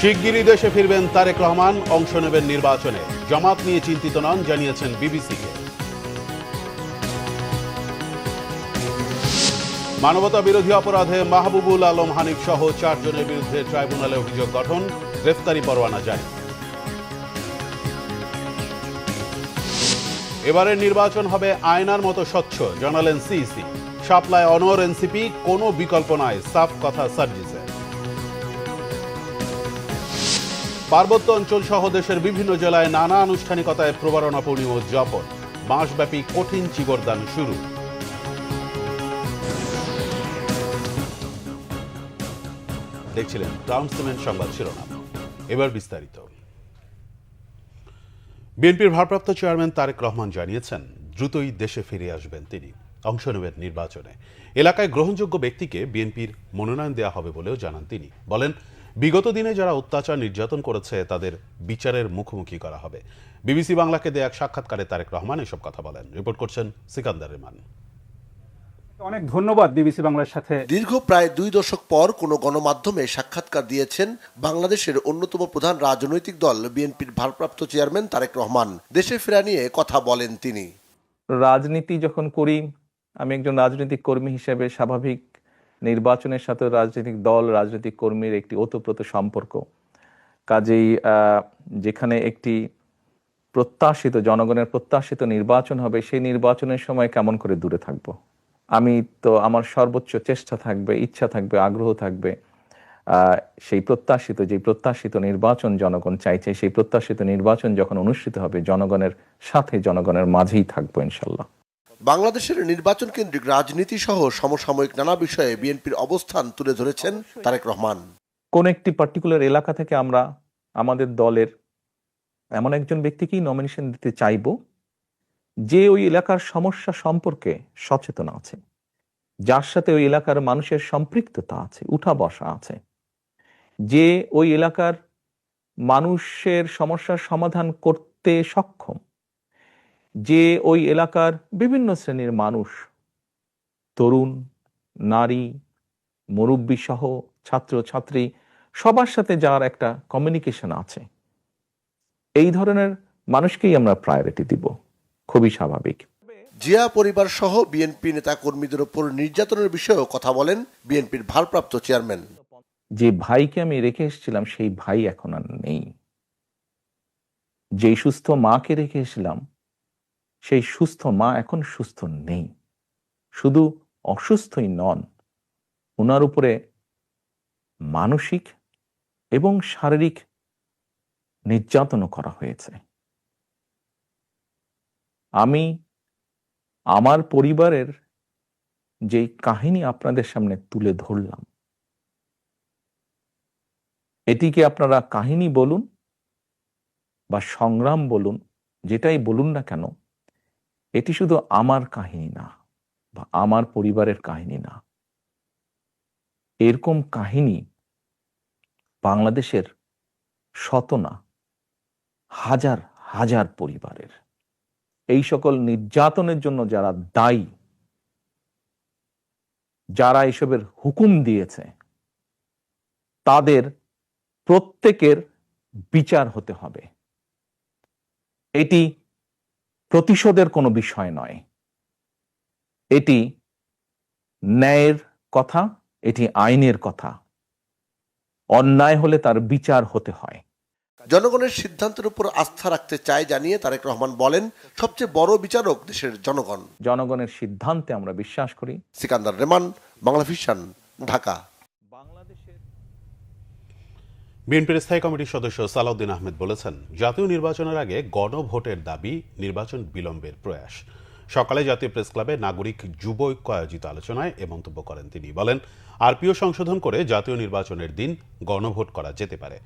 শিগগিরই দেশে ফিরবেন তারেক রহমান, অংশ নেবেন নির্বাচনে। জামাত নিয়ে চিন্তিত নন, জানিয়েছেন বিবিসিকে। মানবতা বিরোধী অপরাধে মাহবুবুল আলম হানিফ সহ চারজনের বিরুদ্ধে ট্রাইব্যুনালে অভিযোগ গঠন, গ্রেফতারি পরোয়ানা জারি। এবারের নির্বাচন হবে আয়নার মতো স্বচ্ছ, জানালেন সিইসি। সাপ্লায় অনর এনসিপি, কোনো বিকল্প নয় সাফ কথা সার্জিসের। পার্বত্য অঞ্চল সহ দেশের বিভিন্ন জেলায় নানা আনুষ্ঠানিকতায় প্রবারণা পূর্ণিমা উদযাপন। মাসব্যাপী কঠিন চিবরদান শুরু। দেখছিলেন টাউন সংবাদ শিরোনাম। এবার বিস্তারিত। বিএনপির ভারপ্রাপ্ত চেয়ারম্যান তারেক রহমান জানিয়েছেন, দ্রুতই দেশে ফিরে আসবেন তিনি। অংশ নেবেন নির্বাচনে। এলাকায় গ্রহণযোগ্য ব্যক্তিকে বিএনপির মনোনয়ন দেওয়া হবে বলেও জানান তিনি। বলেন বিগত দিনে যারা অত্যাচার নির্যাতন করেছে তাদের বিচারের মুখোমুখি করা হবে। বিবিসি বাংলাকে দেয়া এক সাক্ষাৎকারে তারেক রহমান এসব কথা বলেন। রিপোর্ট করছেন সিকান্দার রেমান। অনেক ধন্যবাদ বিবিসি বাংলার সাথে। দীর্ঘ প্রায় দুই দশক পর কোনো গণমাধ্যমে সাক্ষাৎকার দিয়েছেন বাংলাদেশের অন্যতম প্রধান রাজনৈতিক দল বিএনপির ভারপ্রাপ্ত চেয়ারম্যান তারেক রহমান। দেশে ফেরা নিয়ে কথা বলেন তিনি। রাজনীতি যখন করি আমি একজন রাজনৈতিক কর্মী হিসেবে স্বাভাবিক নির্বাচনের সাথে রাজনৈতিক দল, রাজনৈতিক কর্মীর একটি ওতপ্রোত সম্পর্ক। কাজেই যেখানে একটি প্রত্যাশিত, জনগণের প্রত্যাশিত নির্বাচন হবে, সেই নির্বাচনের সময় কেমন করে দূরে থাকব? আমি তো, আমার সর্বোচ্চ চেষ্টা থাকবে, ইচ্ছা থাকবে, আগ্রহ থাকবে সেই প্রত্যাশিত, যে প্রত্যাশিত নির্বাচন জনগণ চাইছে, সেই প্রত্যাশিত নির্বাচন যখন অনুষ্ঠিত হবে, জনগণের সাথে জনগণের মাঝেই থাকব ইনশাল্লাহ। বাংলাদেশের নির্বাচন কেন্দ্রিক রাজনীতি সহ সমসাময়িক নানা বিষয়ে বিএনপির অবস্থান তুলে ধরেছেন তারেক রহমান। কোন একটি পার্টিকুলার এলাকা থেকে আমরা আমাদের দলের এমন একজন ব্যক্তিকেই নমিনেশন দিতে চাইব যে ওই এলাকার সমস্যা সম্পর্কে সচেতন আছে যার সাথে ওই এলাকার মানুষের সম্পৃক্ততা আছে উঠা বসা আছে যে ওই এলাকার মানুষের সমস্যার সমাধান করতে সক্ষম। যে ওই এলাকার বিভিন্ন শ্রেণির মানুষ তরুণ নারী মুরব্বী সহ ছাত্র ছাত্রী সবার সাথে যার একটা কমিউনিকেশন আছে এই ধরনের মানুষকেই আমরা প্রায়োরিটি দিব। খুবই স্বাভাবিক। জিয়া পরিবার সহ বিএনপি নেতা কর্মীদের উপর নির্যাতনের বিষয়েও কথা বলেন বিএনপির ভারপ্রাপ্ত চেয়ারম্যান যে ভাইকে আমি রেখে এসেছিলাম সেই ভাই এখন আর নেই। যেই সুস্থ মাকে রেখে এসেছিলাম সেই সুস্থ মা এখন সুস্থ নেই। শুধু অসুস্থই নন ওনার উপরে মানসিক এবং শারীরিক নির্যাতনও করা হয়েছে। আমি আমার পরিবারের যে কাহিনী আপনাদের সামনে তুলে ধরলাম, এটিকে আপনারা কাহিনী বলুন বা সংগ্রাম বলুন, যেটাই বলুন না কেন এটি শুধু আমার কাহিনী না, বা আমার পরিবারের কাহিনী না। এরকম কাহিনী বাংলাদেশের শত না, হাজার হাজার পরিবারের। এই সকল নির্যাতনের জন্য যারা দায়ী, যারা এসবের হুকুম দিয়েছে, তাদের প্রত্যেকের বিচার হতে হবে। এটি প্রতিশোধের কোনো বিষয় নয়। এটি ন্যায়ের কথা এটি আইনের কথা। অন্যায় হলে তার বিচার হতে হয়। জনগণের সিদ্ধান্তের উপর আস্থা রাখতে চায় জানিয়ে তারেক রহমান বলেন সবচেয়ে বড় বিচারক দেশের জনগণ। জনগণের সিদ্ধান্তে আমরা বিশ্বাস করি। সিকান্দার রেমান বাংলা ভিশন ঢাকা। বিএনপির স্থায়ী কমিটির সদস্য সালাউদ্দিন আহমেদ বলেছেন, জাতীয় নির্বাচনের আগে গণভোটের দাবি নির্বাচন বিলম্বের প্রয়াস। সকালে জাতীয় প্রেস ক্লাবে নাগরিক যুব ঐক্য আয়োজিত আলোচনায় এ মন্তব্য করেন তিনি। বলেন, আরপিও সংশোধন করে জাতীয় নির্বাচনের দিন গণভোট করা যেতে পারে।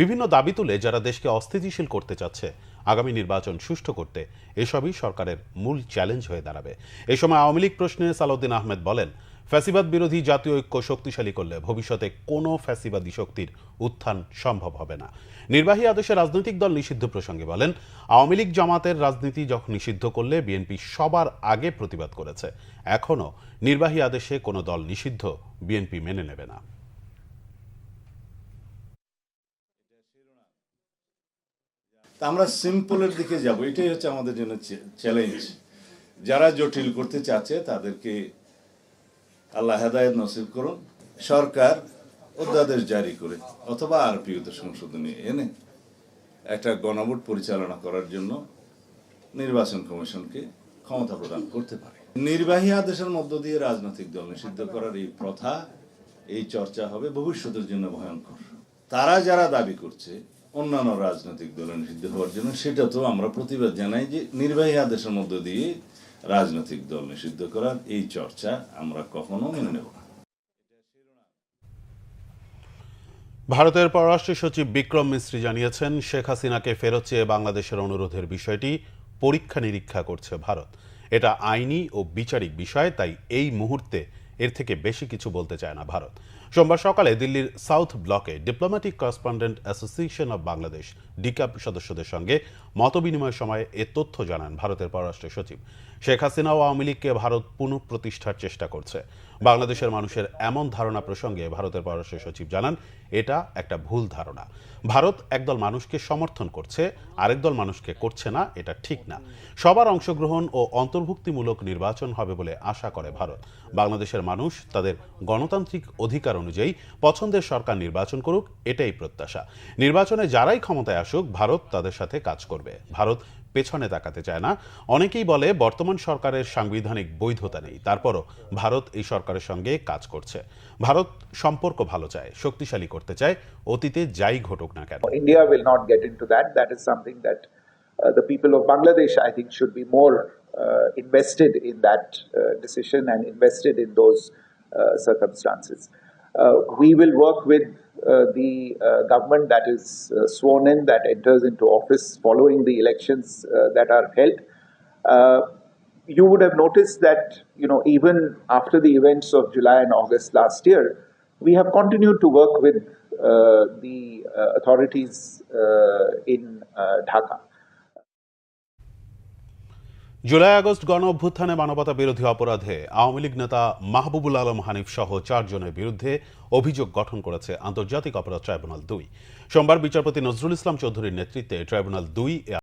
বিভিন্ন দাবি তুলে যারা দেশকে অস্থিতিশীল করতে চাচ্ছে, আগামী নির্বাচন সুষ্ঠু করতে এসবই সরকারের মূল চ্যালেঞ্জ হয়ে দাঁড়াবে। এ সময় আওয়ামী লীগ প্রশ্নে সালাউদ্দিন আহমেদ বলেন ফ্যাসিবাদ বিরোধী জাতীয় ঐক্য শক্তিশালী করলে ভবিষ্যতে কোনো ফ্যাসিবাদী শক্তির উত্থান সম্ভব হবে না। নির্বাহী আদেশে রাজনৈতিক দল নিষিদ্ধ প্রসঙ্গে বলেন, আওয়ামী লীগ জামাতের রাজনীতি যখন নিষিদ্ধ করলে বিএনপি সবার আগে প্রতিবাদ করেছে। এখনও নির্বাহী আদেশে কোনো দল নিষিদ্ধ বিএনপি মেনে নেবে না। আমরা সিম্পলের দিকে যাব। এটাই হচ্ছে আমাদের জন্য চ্যালেঞ্জ। যারা জটিল করতে চাচ্ছে তাদেরকে আল্লাহ হেদায়ত নসিব করুন, সরকার অধ্যাদেশ জারি করে, অথবা আরপিওতে সংশোধনী এনে একটা গণভোট পরিচালনা করার জন্য নির্বাচন কমিশনকে ক্ষমতা প্রদান করতে পারে। নির্বাহী আদেশের মধ্য দিয়ে রাজনৈতিক দল নিষিদ্ধ করার এই প্রথা, এই চর্চা হবে ভবিষ্যতের জন্য ভয়ঙ্কর। তারা যারা দাবি করছে অন্যান্য রাজনৈতিক দলের নিষিদ্ধ হওয়ার জন্য, সেটা তো আমরা প্রতিবাদ জানাই যে নির্বাহী আদেশের মধ্য দিয়ে রাজনৈতিক দল নিষিদ্ধ করার এই চর্চা আমরা কখনো মেনে নেব না। ভারতের পররাষ্ট্র সচিব বিক্রম মিস্ত্রি জানিয়েছেন, শেখ হাসিনাকে ফেরত চেয়ে বাংলাদেশের অনুরোধের বিষয়টি পরীক্ষা নিরীক্ষা করছে ভারত। এটা আইনি ও বিচারিক বিষয়, তাই এই মুহূর্তে এর থেকে বেশি কিছু বলতে চায় না ভারত। সোমবার সকালে দিল্লির সাউথ ব্লকে Diplomatic Correspondent Association of Bangladesh, ডিকাপ সদস্যদের সঙ্গে মতবিনিময় সময় এ তথ্য জানান ভারতের পররাষ্ট্র সচিব। শেখ হাসিনা ও আওয়ামী লীগকে ভারত পুনঃপ্রতিষ্ঠার চেষ্টা করছে। বাংলাদেশের মানুষের এমন ধারণা প্রসঙ্গে ভারতের পররাষ্ট্র সচিব জানান এটা একটা ভুল ধারণা। ভারত একদল মানুষকে সমর্থন করছে, আরেক দল মানুষকে করছে না, এটা ঠিক না। সবার অংশগ্রহণ ও অন্তর্ভুক্তিমূলক নির্বাচন হবে বলে আশা করে ভারত। বাংলাদেশের মানুষ তাদের গণতান্ত্রিক অধিকার অনুযায়ী পছন্দের সরকার নির্বাচন করুক, এটাই প্রত্যাশা। নির্বাচনে যারাই ক্ষমতায় আসুক, ভারত তাদের সাথে কাজ করবে। ভারত পেছনে তাকাতে চায় না। অনেকেই বলে, বর্তমান সরকারের সাংবিধানিক বৈধতা নেই। তারপরও ভারত এই সরকারের সঙ্গে কাজ করছে। ভারত সম্পর্ক ভালো চায়, শক্তিশালী করতে চায়, অতীতে যাই ঘটুক না কেন। India will not get into that that is something that the people of Bangladesh I think should be more invested in that decision and invested in those circumstances we will work with Uh, the uh, government that is uh, sworn in, that enters into office following the elections that are held. You would have noticed that, you know, even after the events of July and August last year, we have continued to work with uh, the uh, authorities uh, in Dhaka. July August গণ অভ্যুত্থানে মানবতা বিরোধী অপরাধে আওয়ামী লীগ নেতা মাহবুবুল আলম হানিফ সহ চারজনের বিরুদ্ধে অভিযোগ গঠন করেছে আন্তর্জাতিক অপরাধ ট্রাইব্যুনাল দুই। সোমবার বিচারপতি নজরুল ইসলাম চৌধুরীর নেতৃত্বে ট্রাইব্যুনাল দুই এ